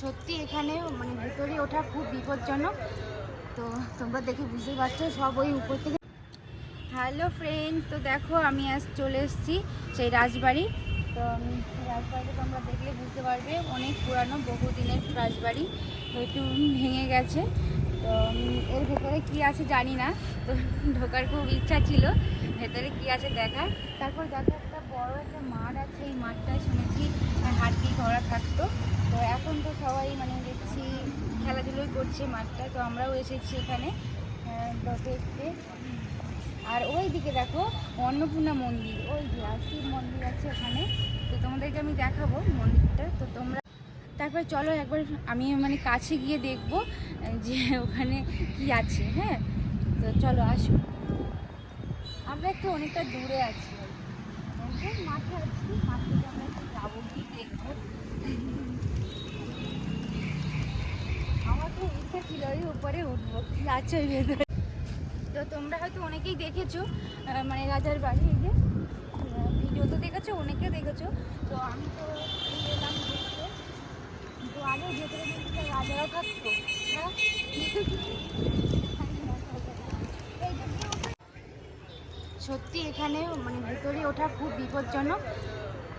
সত্যি এখানে মানে ভেতরে ওঠা খুব বিপজ্জনক। তো তোমরা দেখে বুঝতে পারছ সব ওই উপর থেকে হ্যালো ফ্রেন্ড তো দেখো আমি আজ চলে এসেছি সেই রাজবাড়ি। তো উম, রাজবাড়িটা তোমরা দেখলে বুঝতে পারবে অনেক পুরানো বহুদিনের রাজবাড়ি। তো একটু ভেঙে গেছে। তো এর ভেতরে কি আছে জানি না। তো ঢোকার খুব ইচ্ছা ছিল ভেতরে কি আছে দেখার। তারপর দেখো বড় একটা মাঠ আছে, এই মাঠটায় শুনেছি হাতি ঘোড়া থাকতো। তো এখন তো সবাই মানে দেখছি, খেলাধুলোই করছে মাঠটায় তো আমরাও এসেছি এখানে দেখতে আর ওই দিকে দেখো, অন্নপূর্ণা মন্দির, ওই যে আর শিব মন্দির আছে ওখানে। তো তোমাদেরকে আমি দেখাবো মন্দিরটা, তো তোমরা তারপর চলো একবার আমি মানে কাছে গিয়ে দেখব, যে ওখানে কি আছে হ্যাঁ? তো চলো আসো। আমরা একটু অনেকটা দূরে আছি। এই মাঠে আছি, মাঠ আমরা একটু যাব গিয়ে দেখব। আমার তো ইচ্ছা ছিল ওই উপরে উঠবো কি আছে তো তোমরা হয়তো অনেকেই দেখেছ মানে রাজার বাড়ি, এই যে ভিডিও তো দেখেছ অনেকে দেখেছ। তো আমি তো এলাম দেখতে। তো আগে ভেতরে রাজারা থাকতো। হ্যাঁ এই যে কেউ তো- সত্যি এখানে মানে ভেতরে ওঠা খুব বিপজ্জনক।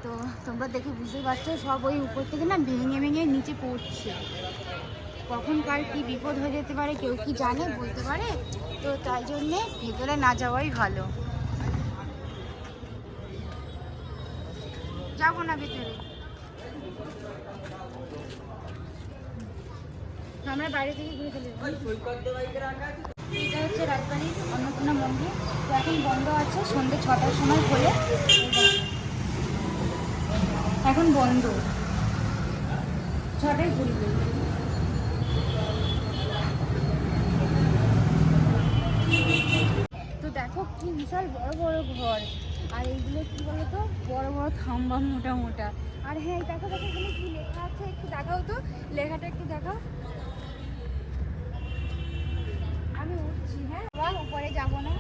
তো তোমরা দেখে বুঝতে পারছ, সব ওই উপর থেকে না ভেঙে ভেঙে নিচে পড়ছে। কখন কার কি বিপদ হয়ে যেতে পারে, কেউ কি জানে, বলতে পারে? তো তাই জন্যে ভেতরে না যাওয়াই ভালো। যাব না ভেতরে। আমরা বাইরে থেকে ঘুরে এটা হচ্ছে রাজবাড়ির অন্নপূর্ণা মন্দির। তো এখন বন্ধ আছে সন্ধ্যে ছটার সময় খোলে। এখন বন্ধ। ছটায় খুলবে তো দেখো কি বিশাল বড় বড় ঘর। আর এইগুলো কি বলতো? বড় বড় থাম্বা মোটা মোটা আর হ্যাঁ দেখো দেখো এখানে কি লেখা আছে, একটু দেখাও তো। লেখাটা একটু দেখাও আমি উঠছি হ্যাঁ বা উপরে যাব না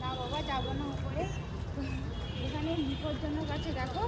না বাবা যাব না উপরে। এখানে বিপজ্জনক আছে দেখো।